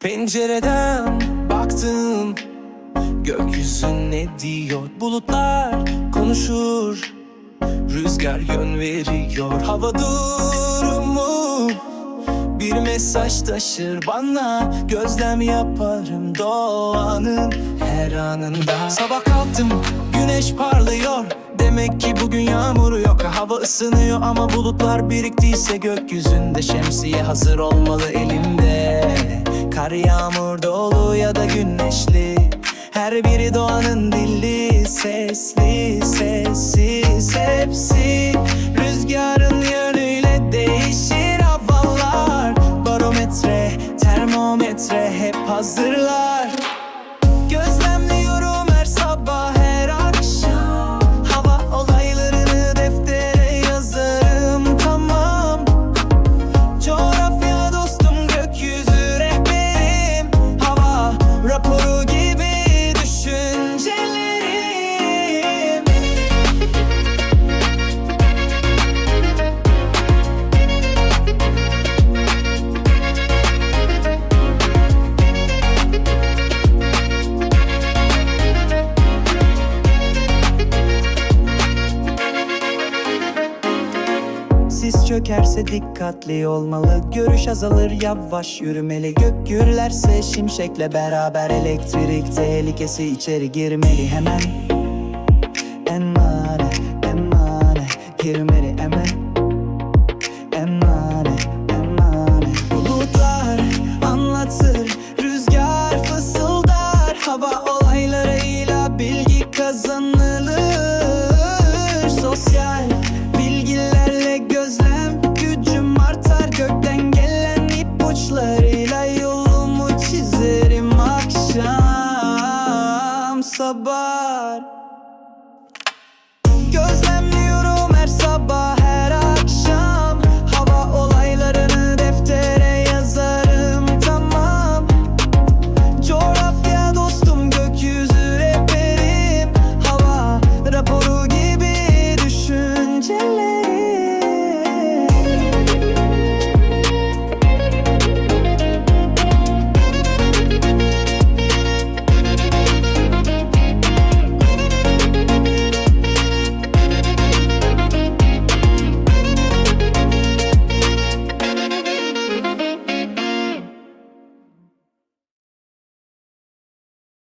Pencereden baktım Gökyüzü ne diyor? Bulutlar konuşur Rüzgar yön veriyor. Hava durumu Bir mesaj taşır bana. Gözlem yaparım doğanın her anında. Sabah kalktım güneş parlıyor. Demek ki bugün yağmur yok. Hava ısınıyor ama bulutlar biriktiyse Gökyüzünde şemsiye hazır olmalı elimde Kar yağmur dolu ya da güneşli Her biri doğanın dili Sesli Sis çökerse dikkatli olmalı. Görüş azalır yavaş yürümeli. Gök gürlerse şimşekle beraber Elektrik tehlikesi içeri girmeli. Hemen sabah.